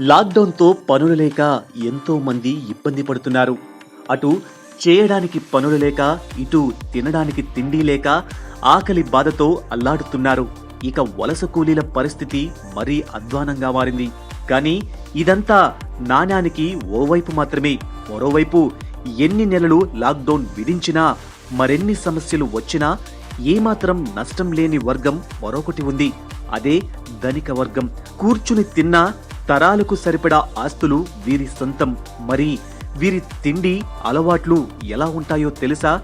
లాక్డౌన్తో పనులు లేక ఎంతో మంది ఇబ్బంది పడుతున్నారు. అటు చేయడానికి పనులు లేక ఇటు తినడానికి తిండి లేక ఆకలి బాధతో అల్లాడుతున్నారు. ఇక వలస కూలీల పరిస్థితి మరీ అధ్వానంగా మారింది. కానీ ఇదంతా నాణ్యానికి ఓవైపు మాత్రమే. మరోవైపు ఎన్ని నెలలు లాక్డౌన్ విధించినా మరెన్ని సమస్యలు వచ్చినా ఏమాత్రం నష్టం లేని వర్గం మరొకటి ఉంది. అదే ధనిక వర్గం. కూర్చుని తిన్నా తరాలకు సరిపడా ఆస్తులు వీరి సొంతం. మరి వీరి తిండి అలవాట్లు ఎలా ఉంటాయో తెలుసా?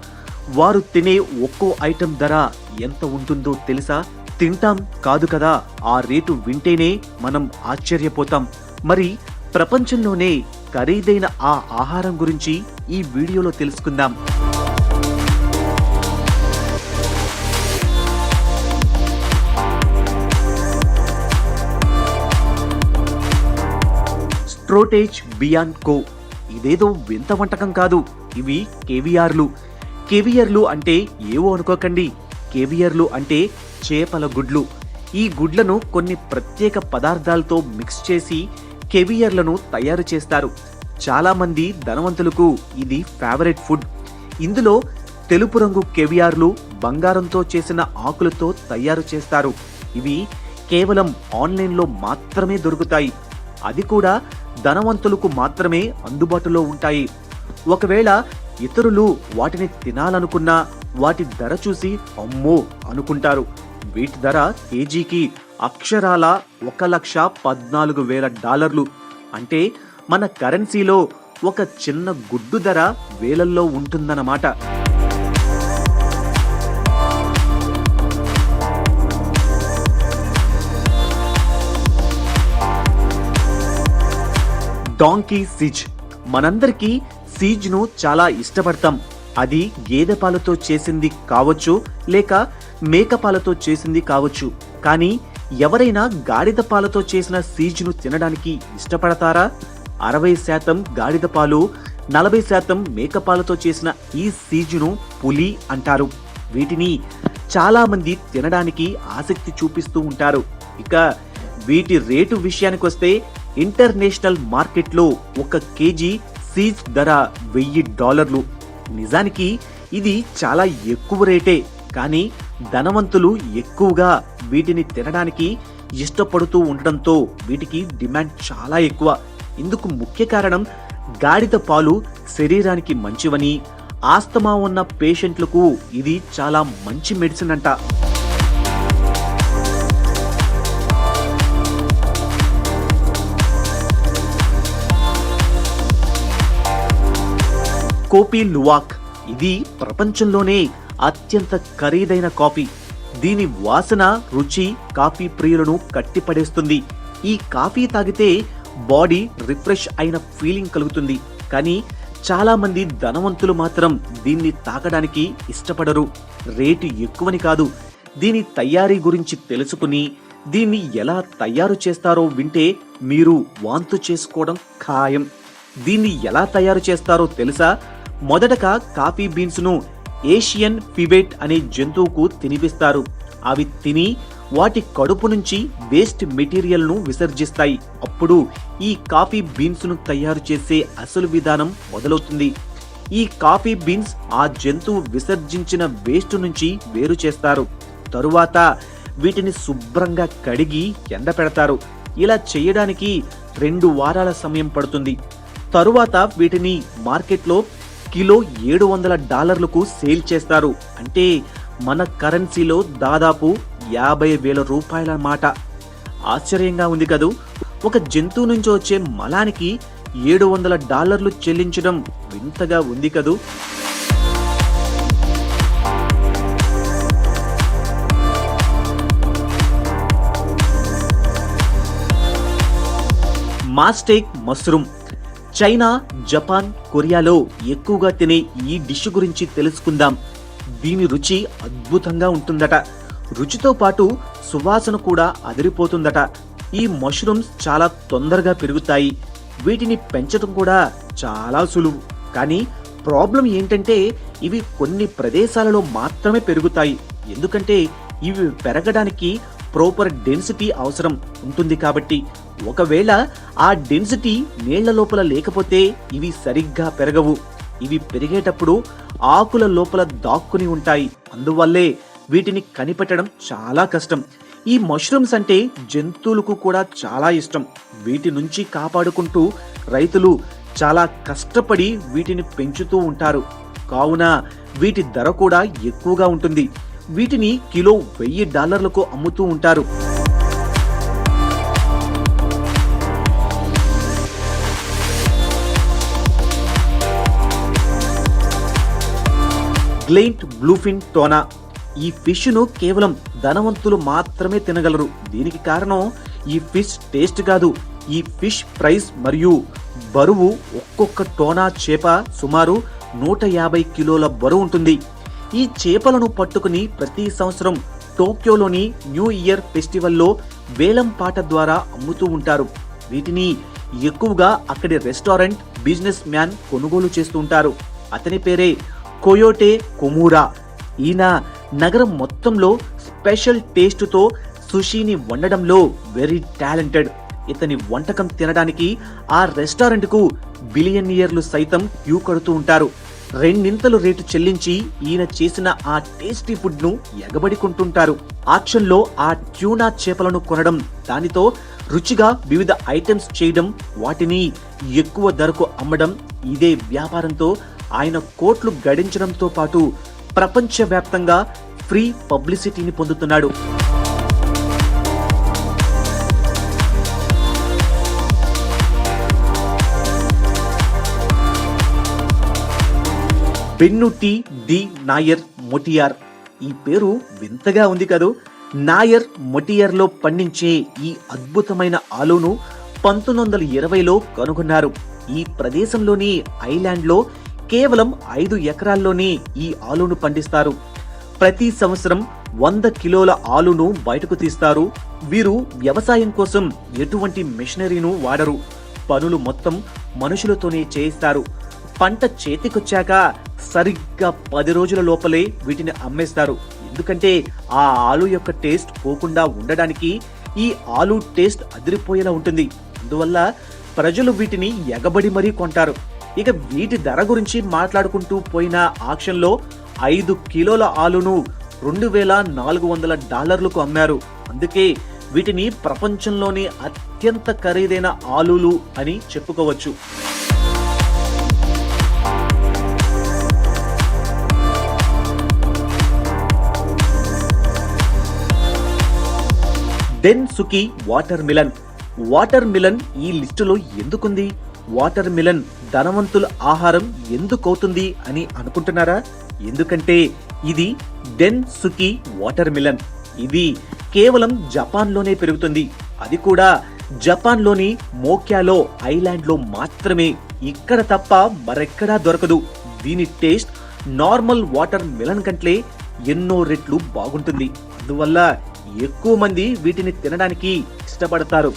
వారు తినే ఒక్కో ఐటెం ధర ఎంత ఉంటుందో తెలుసా? తింటాం కాదు కదా ఆ రేటు వింటేనే మనం ఆశ్చర్యపోతాం. మరి ప్రపంచంలోనే ఖరీదైన ఆ ఆహారం గురించి ఈ వీడియోలో తెలుసుకుందాం. ట్రోటేజ్ బియాన్ కో ఇదేదో వింత వంటకం కాదు. ఇవి కేవియార్లు కేవియర్లు అంటే ఏవో అనుకోకండి. కేవియర్లు అంటే చేపల గుడ్లు. ఈ గుడ్లను కొన్ని ప్రత్యేక పదార్థాలతో మిక్స్ చేసి కెవియర్లను తయారు చేస్తారు. చాలామంది ధనవంతులకు ఇది ఫేవరెట్ ఫుడ్. ఇందులో తెలుపు రంగు కెవియార్లు బంగారంతో చేసిన ఆకులతో తయారు చేస్తారు. ఇవి కేవలం ఆన్లైన్లో మాత్రమే దొరుకుతాయి. అది కూడా ధనవంతులకు మాత్రమే అందుబాటులో ఉంటాయి. ఒకవేళ ఇతరులు వాటిని తినాలనుకున్నా వాటి ధర చూసి అమ్మో అనుకుంటారు. వీటి ధర కేజీకి అక్షరాల ఒక లక్ష పద్నాలుగు వేల డాలర్లు. అంటే మన కరెన్సీలో ఒక చిన్న గుడ్డు ధర వేలల్లో ఉంటుందన్నమాట. డాంకీ సిజ్ మనందరికీ సీజ్ను చాలా ఇష్టపడతాం. అది గేదె పాలతో చేసింది కావచ్చు లేక మేక పాలతో చేసింది కావచ్చు. కానీ ఎవరైనా గాడిద పాలతో చేసిన సీజ్ను తినడానికి ఇష్టపడతారా? అరవై శాతం గాడిద పాలు నలభై శాతం మేక పాలతో చేసిన ఈ సీజును పులి అంటారు. వీటిని చాలా మంది తినడానికి ఆసక్తి చూపిస్తూ ఉంటారు. ఇక వీటి రేటు విషయానికి వస్తే ఇంటర్నేషనల్ మార్కెట్లో ఒక కేజీ సీజ్ ధర వెయ్యి డాలర్లు. నిజానికి ఇది చాలా ఎక్కువ రేటే కానీ ధనవంతులు ఎక్కువగా వీటిని తినడానికి ఇష్టపడుతూ ఉండడంతో వీటికి డిమాండ్ చాలా ఎక్కువ. ఇందుకు ముఖ్య కారణం గాడిద పాలు శరీరానికి మంచివని ఆస్తమా ఉన్న పేషెంట్లకు ఇది చాలా మంచి మెడిసిన్ అంట. Kopi luwak. ఇది ప్రపంచంలోనే అత్యంత ఖరీదైన కాఫీ దీని వాసన రుచి కాఫీ ప్రియులను కట్టిపడేస్తుంది. ఈ కాఫీ తాగితే బాడీ రిఫ్రెష్ అయిన ఫీలింగ్ కలుగుతుంది. కానీ చాలామంది ధనవంతులు మాత్రం దీన్ని తాగడానికి ఇష్టపడరు. రేటు ఎక్కువని కాదు. దీని తయారీ గురించి తెలుసుకుని దీన్ని ఎలా తయారు చేస్తారో వింటే మీరు వాంతు చేసుకోవడం ఖాయం. దీన్ని ఎలా తయారు చేస్తారో తెలుసా? మొదటగా కాఫీ బీన్స్ను ఏషియన్ పిబెట్ అనే జంతువుకు తినిపిస్తారు. అవి తిని వాటి కడుపు నుంచి వేస్ట్ మెటీరియల్ను విసర్జిస్తాయి. అప్పుడు ఈ కాఫీ బీన్స్ను తయారు చేసే అసలు విధానం మొదలవుతుంది. ఈ కాఫీ బీన్స్ ఆ జంతువు విసర్జించిన వేస్ట్ నుంచి వేరు చేస్తారు. తరువాత వీటిని శుభ్రంగా కడిగి ఎండపెడతారు ఇలా చేయడానికి రెండు వారాల సమయం పడుతుంది. తరువాత వీటిని మార్కెట్లో కిలో ఏడు వందల డాలర్లకు సేల్ చేస్తారు. అంటే మన కరెన్సీలో దాదాపు యాభై వేల రూపాయల మాట. ఆశ్చర్యంగా ఉంది కదూ. ఒక జంతువు నుంచి వచ్చే మలానికి ఏడు వందల డాలర్లు చెల్లించడం వింతగా ఉంది కదూ. మాస్టేక్ మష్రూమ్ చైనా జపాన్ కొరియాలో ఎక్కువగా తినే ఈ డిష్ గురించి తెలుసుకుందాం. దీని రుచి అద్భుతంగా ఉంటుందట. రుచితో పాటు సువాసన కూడా అదిరిపోతుందట. ఈ మష్రూమ్స్ చాలా తొందరగా పెరుగుతాయి. వీటిని పెంచడం కూడా చాలా సులువు. కానీ ప్రాబ్లం ఏంటంటే ఇవి కొన్ని ప్రదేశాలలో మాత్రమే పెరుగుతాయి. ఎందుకంటే ఇవి పెరగడానికి ప్రాపర్ డెన్సిటీ అవసరం ఉంటుంది కాబట్టి. ఒకవేళ ఆ డెన్సిటీ నీళ్ళ లోపల లేకపోతే ఇవి సరిగ్గా పెరగవు. ఇవి పెరిగేటప్పుడు ఆకుల లోపల దాక్కుని ఉంటాయి. అందువల్లే వీటిని కనిపెట్టడం చాలా కష్టం. ఈ మష్రూమ్స్ అంటే జంతువులకు కూడా చాలా ఇష్టం. వీటి నుంచి కాపాడుకుంటూ రైతులు చాలా కష్టపడి వీటిని పెంచుతూ ఉంటారు. కావున వీటి ధర కూడా ఎక్కువగా ఉంటుంది. వీటిని కిలో వెయ్యి డాలర్లకు అమ్ముతూ ఉంటారు. Giant bluefin tuna. ఈ ఫిష్ను కేవలం ధనవంతులు మాత్రమే తినగలరు. దీనికి కారణం ఈ ఫిష్ టేస్ట్ కాదు. ఈ ఫిష్ ప్రైస్ మరియు బరువు ఒక్కొక్క టోనా చేప సుమారు నూట యాభై కిలోల బరువు ఉంటుంది. ఈ చేపలను పట్టుకుని ప్రతి సంవత్సరం టోక్యోలోని న్యూ ఇయర్ ఫెస్టివల్లో వేలం పాట ద్వారా అమ్ముతూ ఉంటారు. వీటిని ఎక్కువగా అక్కడి రెస్టారెంట్ బిజినెస్ మ్యాన్ కొనుగోలు చేస్తూ ఉంటారు. అతని పేరే కొయోటే కొమూరా. ఈయన నగరం మొత్తంలో స్పెషల్ టేస్ట్తో సుషీని వండడంలో వెరీ టాలెంటెడ్. ఇతని వంటకం తినడానికి ఆ రెస్టారెంట్కు బిలియనియర్లు సైతం క్యూ కడుతూ ఉంటారు. రెండింతలు రేటు చెల్లించి ఈయన చేసిన ఆ టేస్టీ ఫుడ్ను ఎగబడి కొంటుంటారు ఆక్షన్లో ఆ ట్యూనా చేపలను కొనడం దానితో రుచిగా వివిధ ఐటమ్స్ చేయడం వాటిని ఎక్కువ ధరకు అమ్మడం ఇదే వ్యాపారంతో ఆయన కోట్లు గడించడంతో పాటు ప్రపంచవ్యాప్తంగా ఫ్రీ పబ్లిసిటీని పొందుతున్నాడు. బెన్నుటి డి నాయర్ మొటియార్. ఈ పేరు వింతగా ఉంది కదూ? నాయర్ మొటియర్లో పండించే ఈ అద్భుతమైన ఆలును పంతొమ్మిది వందల ఇరవైలో కనుగొన్నారు. ఈ ప్రదేశంలోని ఐలాండ్లో కేవలం ఐదు ఎకరాల్లోనే ఈ ఆలును పండిస్తారు. ప్రతి సంవత్సరం వంద కిలోల ఆలును బయటకు తీస్తారు. వీరు వ్యవసాయం కోసం ఎటువంటి మిషనరీను వాడరు. పనులు మొత్తం మనుషులతోనే చేయిస్తారు. పంట చేతికొచ్చాక సరిగ్గా పది రోజుల లోపలే వీటిని అమ్మేస్తారు. ఎందుకంటే ఆ ఆలు యొక్క టేస్ట్ పోకుండా ఉండడానికి ఈ ఆలు టేస్ట్ అదిరిపోయేలా ఉంటుంది. అందువల్ల ప్రజలు వీటిని ఎగబడి మరీ కొంటారు. ఇక వీటి ధర గురించి మాట్లాడుకుంటూ పోయిన ఆక్షన్లో ఐదు కిలోల ఆలును రెండు వేల నాలుగు వందల డాలర్లకు అమ్మారు. అందుకే వీటిని ప్రపంచంలోని అత్యంత ఖరీదైన ఆలులు అని చెప్పుకోవచ్చు. Densuke watermelon. వాటర్ మిలన్ ఈ లిస్టులో ఎందుకుంది? వాటర్ మిలన్ ధనవంతుల ఆహారం ఎందుకవుతుంది అని అనుకుంటున్నారా? ఎందుకంటే ఇది డెన్ సుకి వాటర్ మిలన్. ఇది కేవలం జపాన్లోనే పెరుగుతుంది. అది కూడా జపాన్లోని మోక్యాలో ఐలాండ్లో మాత్రమే. ఇక్కడ తప్ప మరెక్కడా దొరకదు. దీని టేస్ట్ నార్మల్ వాటర్ మిలన్ కంటే ఎన్నో రెట్లు బాగుంటుంది. అందువల్ల ఎక్కువ మంది వీటిని తినడానికి ఇష్టపడతారు.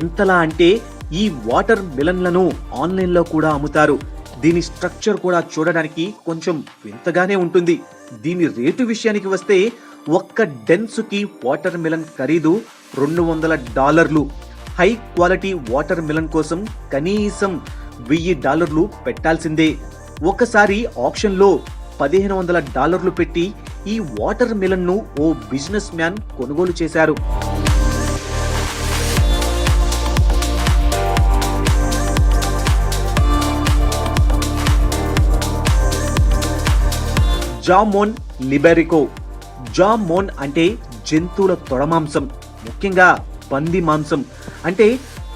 ఎంతలా అంటే ఈ వాటర్ మిలన్లను ఆన్లైన్లో కూడా అమ్ముతారు. దీని స్ట్రక్చర్ కూడా చూడడానికి కొంచెం వింతగానే ఉంటుంది. దీని రేటు విషయానికి వస్తే ఒక్క డెన్సుకి వాటర్ మిలన్ ఖరీదు రెండు వందల డాలర్లు. హై క్వాలిటీ వాటర్ మిలన్ కోసం కనీసం వెయ్యి డాలర్లు పెట్టాల్సిందే. ఒకసారి ఆప్షన్లో పదిహేను వందల డాలర్లు పెట్టి ఈ వాటర్ మిలన్ను ఓ బిజినెస్ మ్యాన్ కొనుగోలు చేశారు. జామోన్ లిబెరికో. జామోన్ అంటే జంతువుల తొడమాంసం ముఖ్యంగా పంది మాంసం. అంటే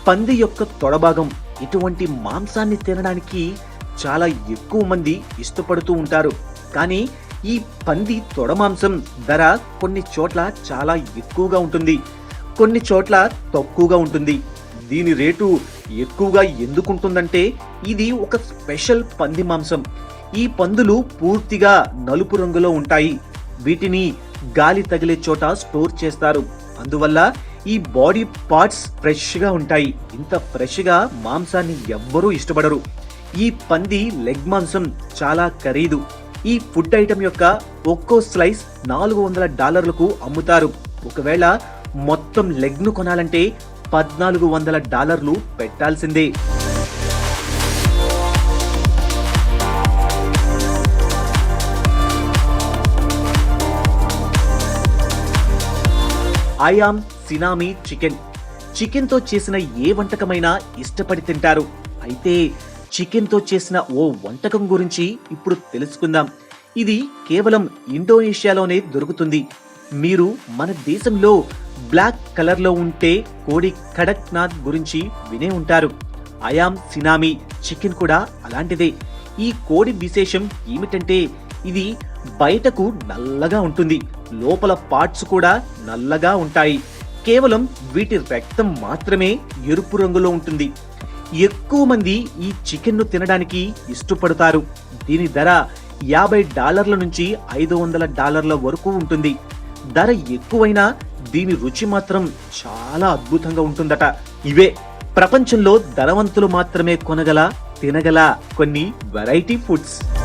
పంది యొక్క తొడభాగం ఇటువంటి మాంసాన్ని తినడానికి చాలా ఎక్కువ మంది ఇష్టపడుతూ ఉంటారు. కానీ ఈ పంది తొడమాంసం ధర కొన్ని చోట్ల చాలా ఎక్కువగా ఉంటుంది. కొన్ని చోట్ల తక్కువగా ఉంటుంది. దీని రేటు ఎక్కువగా ఎందుకుంటుందంటే ఇది ఒక స్పెషల్ పంది మాంసం. ఈ పందులు పూర్తిగా నలుపు రంగులో ఉంటాయి. వీటిని గాలి తగిలే చోట స్టోర్ చేస్తారు. అందువల్ల ఈ బాడీ పార్ట్స్ ఫ్రెష్గా ఉంటాయి. ఇంత ఫ్రెష్గా మాంసాన్ని ఎవ్వరూ ఇష్టపడరు. ఈ పంది లెగ్ మాంసం చాలా ఖరీదు. ఈ ఫుడ్ ఐటమ్ యొక్క ఒక్కో స్లైస్ నాలుగు వందల డాలర్లకు అమ్ముతారు. ఒకవేళ మొత్తం లెగ్ను కొనాలంటే పద్నాలుగు వందల డాలర్లు పెట్టాల్సిందే. Ayam Cemani chicken. చికెన్తో చేసిన ఏ వంటకమైనా ఇష్టపడి తింటారు. అయితే చికెన్తో చేసిన ఓ వంటకం గురించి ఇప్పుడు తెలుసుకుందాం. ఇది కేవలం ఇండోనేషియాలోనే దొరుకుతుంది. మీరు మన దేశంలో బ్లాక్ కలర్లో ఉంటే కోడి కడక్నాథ్ గురించి వినే ఉంటారు. అయామ్ సినామి చికెన్ కూడా అలాంటిదే. ఈ కోడి విశేషం ఏమిటంటే ఇది బయటకు నల్లగా ఉంటుంది. లోపల పార్ట్స్ కూడా నల్లగా ఉంటాయి. కేవలం వీటి రక్తం మాత్రమే ఎరుపు రంగులో ఉంటుంది. ఎక్కువ మంది ఈ చికెన్ను తినడానికి ఇష్టపడతారు. దీని ధర యాభై డాలర్ల నుంచి ఐదు వందల డాలర్ల వరకు ఉంటుంది. ధర ఎక్కువైనా దీని రుచి మాత్రం చాలా అద్భుతంగా ఉంటుందట. ఇవే ప్రపంచంలో ధనవంతులు మాత్రమే కొనగల తినగల కొన్ని వెరైటీ ఫుడ్స్.